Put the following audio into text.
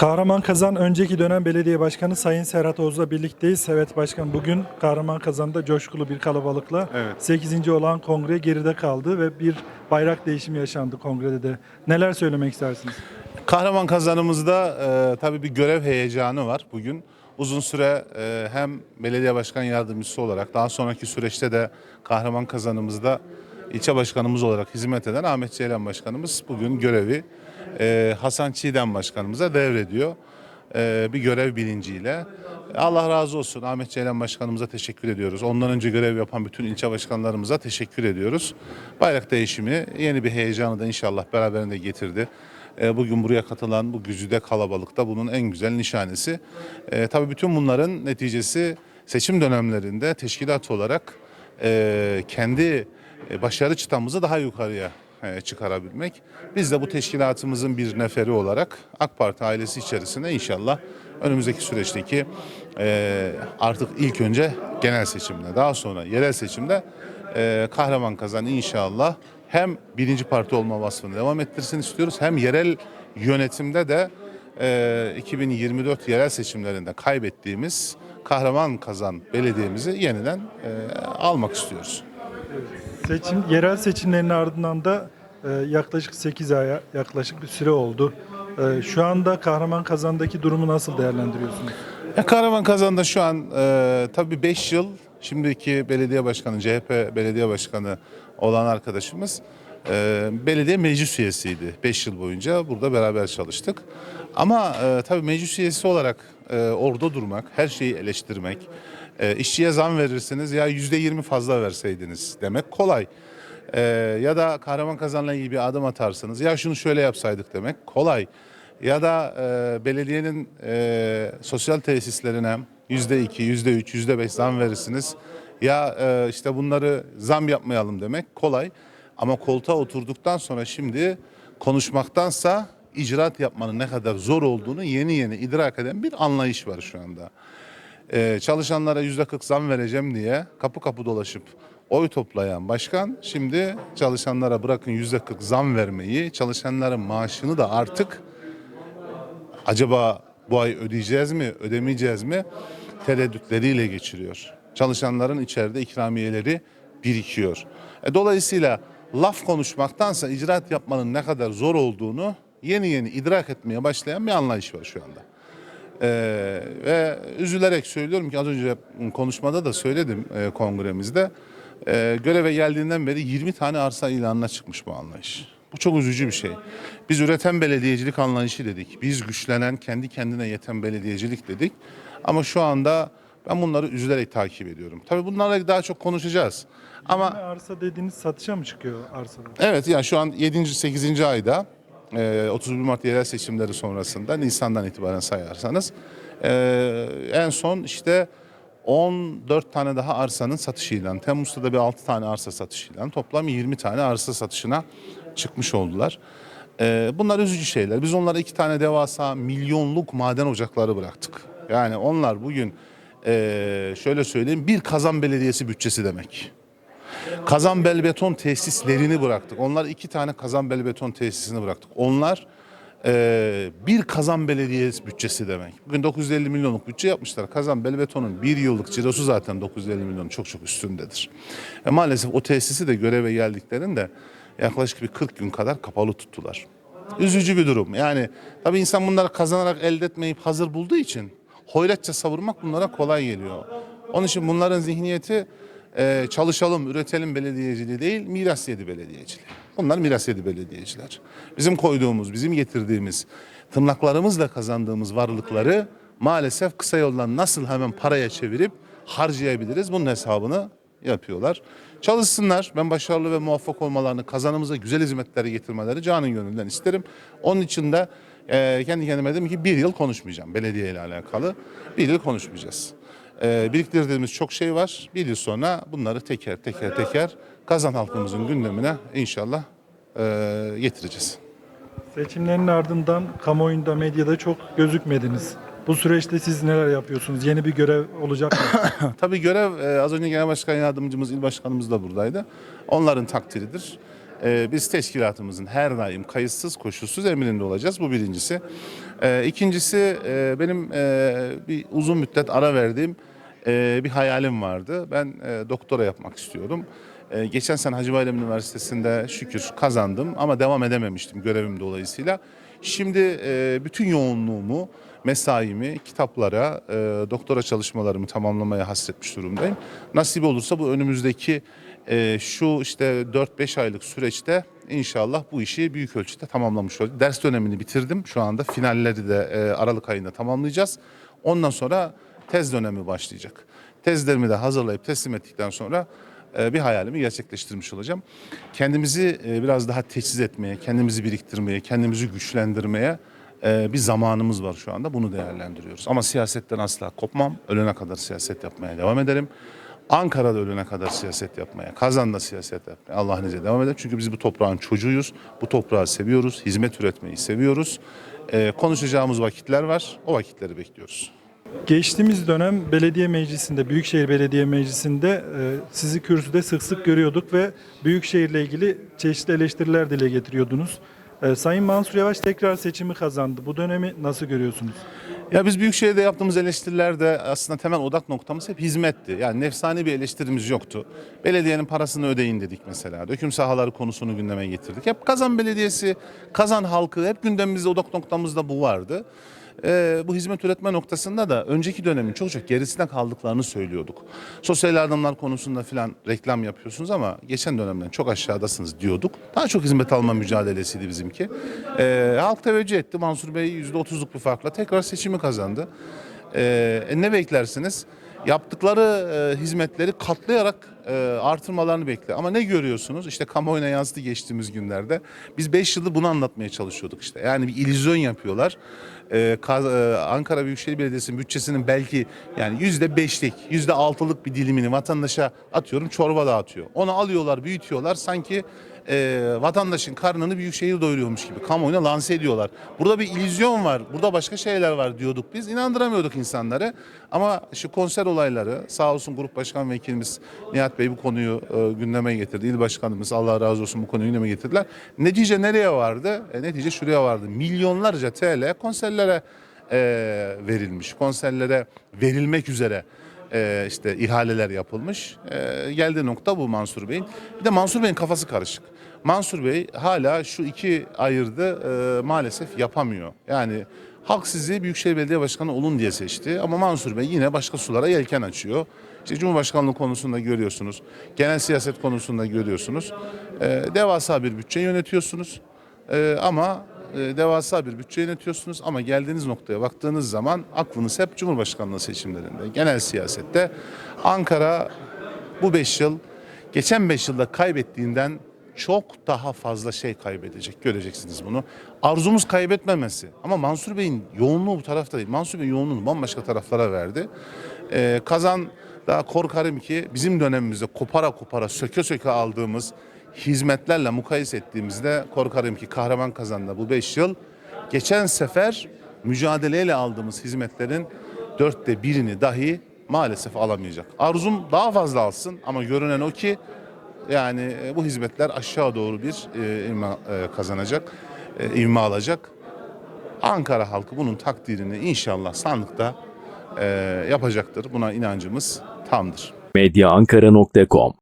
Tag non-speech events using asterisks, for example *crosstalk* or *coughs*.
Kahraman Kazan önceki dönem belediye başkanı Sayın Serhat Oğuz'la birlikteyiz. Evet başkan bugün Kahraman Kazan'da coşkulu bir kalabalıkla Evet. 8. olan kongre geride kaldı ve bir bayrak değişimi yaşandı kongrede de. Neler söylemek istersiniz? Kahraman kazanımızda e, tabii bir görev heyecanı var bugün. Uzun süre e, hem belediye başkan yardımcısı olarak daha sonraki süreçte de kahraman kazanımızda ilçe başkanımız olarak hizmet eden Ahmet Ceylan başkanımız bugün görevi e, Hasan Çiğdem başkanımıza devrediyor. E, bir görev bilinciyle. Allah razı olsun Ahmet Ceylan başkanımıza teşekkür ediyoruz. Ondan önce görev yapan bütün ilçe başkanlarımıza teşekkür ediyoruz. Bayrak değişimi yeni bir heyecanı da inşallah beraberinde getirdi. E, Bugün buraya katılan bu güzide kalabalıkta bunun en güzel nişanesi. E, tabii bütün bunların neticesi seçim dönemlerinde teşkilat olarak e, kendi başarı çıtamızı daha yukarıya çıkarabilmek. Biz de bu teşkilatımızın bir neferi olarak AK Parti ailesi içerisinde inşallah önümüzdeki süreçteki e, artık ilk önce genel seçimde daha sonra yerel seçimde e, kahraman kazan inşallah hem birinci parti olma vasfını devam ettirsin istiyoruz hem yerel yönetimde de e, 2024 yerel seçimlerinde kaybettiğimiz kahraman kazan belediyemizi yeniden e, almak istiyoruz. Seçim yerel seçimlerin ardından da e, yaklaşık 8 aya yaklaşık bir süre oldu. E, şu anda Kahraman Kazan'daki durumu nasıl değerlendiriyorsunuz? Ya Kahraman Kazan'da şu an e, tabii 5 yıl şimdiki belediye başkanı, CHP belediye başkanı olan arkadaşımız e, belediye meclis üyesiydi 5 yıl boyunca. Burada beraber çalıştık. Ama e, tabii meclis üyesi olarak e, orada durmak, her şeyi eleştirmek, e, işçiye zam verirsiniz ya %20 fazla verseydiniz demek kolay. E, ya da Kahraman Kazan'la ilgili bir adım atarsınız. Ya şunu şöyle yapsaydık demek kolay. Ya da e, belediyenin e, sosyal tesislerine yüzde iki, yüzde üç, yüzde beş zam verirsiniz. Ya e, işte bunları zam yapmayalım demek kolay. Ama koltuğa oturduktan sonra şimdi konuşmaktansa icraat yapmanın ne kadar zor olduğunu yeni yeni idrak eden bir anlayış var şu anda. Ee, çalışanlara yüzde 40 zam vereceğim diye kapı kapı dolaşıp oy toplayan başkan şimdi çalışanlara bırakın yüzde 40 zam vermeyi, çalışanların maaşını da artık acaba bu ay ödeyeceğiz mi, ödemeyeceğiz mi tereddütleriyle geçiriyor. Çalışanların içeride ikramiyeleri birikiyor. E, dolayısıyla laf konuşmaktansa icraat yapmanın ne kadar zor olduğunu yeni yeni idrak etmeye başlayan bir anlayış var şu anda. Ee, ve üzülerek söylüyorum ki az önce konuşmada da söyledim e, kongremizde. Ee, göreve geldiğinden beri 20 tane arsa ilanına çıkmış bu anlayış. Bu çok üzücü bir şey. Biz üreten belediyecilik anlayışı dedik. Biz güçlenen, kendi kendine yeten belediyecilik dedik. Ama şu anda ben bunları üzülerek takip ediyorum. Tabii bunlarla daha çok konuşacağız. Ama Arsa dediğiniz satışa mı çıkıyor arsalar? Evet yani şu an 7. 8. ayda e, 31 Mart yerel seçimleri sonrasında Nisan'dan itibaren sayarsanız e, en son işte 14 tane daha arsanın satışı ilan. Temmuz'da da bir 6 tane arsa satışı ilan. Toplam 20 tane arsa satışına çıkmış oldular. E, bunlar üzücü şeyler. Biz onlara iki tane devasa milyonluk maden ocakları bıraktık. Yani onlar bugün şöyle söyleyeyim bir kazan belediyesi bütçesi demek. Kazan bel beton tesislerini bıraktık. Onlar iki tane kazan bel beton tesisini bıraktık. Onlar eee, bir kazan belediyesi bütçesi demek. Bugün 950 milyonluk bütçe yapmışlar. Kazan bel betonun bir yıllık cirosu zaten 950 milyon çok çok üstündedir. E maalesef o tesisi de göreve geldiklerinde yaklaşık bir 40 gün kadar kapalı tuttular. Üzücü bir durum. Yani tabii insan bunları kazanarak elde etmeyip hazır bulduğu için hoyratça savurmak bunlara kolay geliyor. Onun için bunların zihniyeti e, çalışalım, üretelim belediyeciliği değil, miras yedi belediyeciliği. Bunlar miras yedi belediyeciler. Bizim koyduğumuz, bizim getirdiğimiz, tırnaklarımızla kazandığımız varlıkları maalesef kısa yoldan nasıl hemen paraya çevirip harcayabiliriz bunun hesabını yapıyorlar. Çalışsınlar. Ben başarılı ve muvaffak olmalarını, kazanımıza güzel hizmetleri getirmeleri canın gönülden isterim. Onun için de e, kendi kendime dedim ki bir yıl konuşmayacağım belediye ile alakalı. Bir yıl konuşmayacağız. E, biriktirdiğimiz çok şey var. Bir yıl sonra bunları teker teker teker kazan halkımızın gündemine inşallah e, getireceğiz. Seçimlerin ardından kamuoyunda, medyada çok gözükmediniz. Bu süreçte siz neler yapıyorsunuz? Yeni bir görev olacak mı? *coughs* Tabii görev e, az önce Genel Başkan Yardımcımız, İl Başkanımız da buradaydı. Onların takdiridir. E, biz teşkilatımızın her daim kayıtsız koşulsuz emrinde olacağız. Bu birincisi. E, ikincisi e, benim e, bir uzun müddet ara verdiğim e, bir hayalim vardı. Ben e, doktora yapmak istiyorum. E, geçen sene Hacı Bayram Üniversitesi'nde şükür kazandım ama devam edememiştim görevim dolayısıyla. Şimdi e, bütün yoğunluğumu, mesaimi kitaplara, e, doktora çalışmalarımı tamamlamaya hasretmiş durumdayım. Nasip olursa bu önümüzdeki e, şu işte 4-5 aylık süreçte inşallah bu işi büyük ölçüde tamamlamış olacağız. Ders dönemini bitirdim. Şu anda finalleri de e, Aralık ayında tamamlayacağız. Ondan sonra tez dönemi başlayacak. Tezlerimi de hazırlayıp teslim ettikten sonra e, bir hayalimi gerçekleştirmiş olacağım. Kendimizi e, biraz daha teçhiz etmeye, kendimizi biriktirmeye, kendimizi güçlendirmeye e, bir zamanımız var şu anda. Bunu değerlendiriyoruz. Ama siyasetten asla kopmam. Ölene kadar siyaset yapmaya devam ederim. Ankara'da ölene kadar siyaset yapmaya, Kazan'da siyaset yapmaya Allah'ın izniyle devam edelim. Çünkü biz bu toprağın çocuğuyuz. Bu toprağı seviyoruz. Hizmet üretmeyi seviyoruz. E, konuşacağımız vakitler var. O vakitleri bekliyoruz. Geçtiğimiz dönem belediye meclisinde, Büyükşehir Belediye Meclisi'nde e, sizi kürsüde sık sık görüyorduk ve Büyükşehir'le ilgili çeşitli eleştiriler dile getiriyordunuz. E, Sayın Mansur Yavaş tekrar seçimi kazandı. Bu dönemi nasıl görüyorsunuz? Ya biz Büyükşehir'de yaptığımız eleştirilerde aslında temel odak noktamız hep hizmetti. Yani nefsani bir eleştirimiz yoktu. Belediyenin parasını ödeyin dedik mesela. Döküm sahaları konusunu gündeme getirdik. Hep Kazan Belediyesi, Kazan halkı hep gündemimizde odak noktamızda bu vardı. Ee, bu hizmet üretme noktasında da önceki dönemin çok çok gerisinde kaldıklarını söylüyorduk. Sosyal yardımlar konusunda filan reklam yapıyorsunuz ama geçen dönemden çok aşağıdasınız diyorduk. Daha çok hizmet alma mücadelesiydi bizimki. Ee, halk teveccüh etti. Mansur Bey %30'luk bir farkla tekrar seçimi kazandı. Ee, e, ne beklersiniz? Yaptıkları e, hizmetleri katlayarak e, artırmalarını bekle. Ama ne görüyorsunuz? İşte kamuoyuna yansıdı geçtiğimiz günlerde. Biz 5 yıldır bunu anlatmaya çalışıyorduk işte. Yani bir illüzyon yapıyorlar. Ee, Kaz- e, Ankara Büyükşehir Belediyesi'nin bütçesinin belki yani yüzde beşlik, yüzde altılık bir dilimini vatandaşa atıyorum çorba dağıtıyor. Onu alıyorlar, büyütüyorlar. Sanki e, vatandaşın karnını büyükşehir doyuruyormuş gibi kamuoyuna lanse ediyorlar. Burada bir illüzyon var, burada başka şeyler var diyorduk biz. İnandıramıyorduk insanları. Ama şu konser olayları sağ olsun Grup Başkan Vekilimiz Nihat Bey bu konuyu e, gündeme getirdi. İl Başkanımız Allah razı olsun bu konuyu gündeme getirdiler. Netice nereye vardı? E, netice şuraya vardı. Milyonlarca TL konserlere e, verilmiş. Konserlere verilmek üzere e, işte ihaleler yapılmış. E, geldiği nokta bu Mansur Bey'in. Bir de Mansur Bey'in kafası karışık. Mansur Bey hala şu iki ayırdı e, maalesef yapamıyor. Yani halk sizi Büyükşehir Belediye Başkanı olun diye seçti ama Mansur Bey yine başka sulara yelken açıyor. İşte Cumhurbaşkanlığı konusunda görüyorsunuz, genel siyaset konusunda görüyorsunuz. E, devasa bir bütçe yönetiyorsunuz E, ama e, devasa bir bütçe yönetiyorsunuz ama geldiğiniz noktaya baktığınız zaman aklınız hep Cumhurbaşkanlığı seçimlerinde, genel siyasette. Ankara bu 5 yıl geçen 5 yılda kaybettiğinden çok daha fazla şey kaybedecek. Göreceksiniz bunu. Arzumuz kaybetmemesi. Ama Mansur Bey'in yoğunluğu bu tarafta değil. Mansur Bey yoğunluğunu bambaşka taraflara verdi. Ee, kazan daha korkarım ki bizim dönemimizde kopara kopara söke söke aldığımız hizmetlerle mukayese ettiğimizde korkarım ki kahraman kazandı bu 5 yıl. Geçen sefer mücadeleyle aldığımız hizmetlerin dörtte birini dahi maalesef alamayacak. Arzum daha fazla alsın ama görünen o ki yani e, bu hizmetler aşağı doğru bir e, ivme e, kazanacak, e, ivme alacak. Ankara halkı bunun takdirini inşallah sandıkta e, yapacaktır. Buna inancımız tamdır. medyaankara.com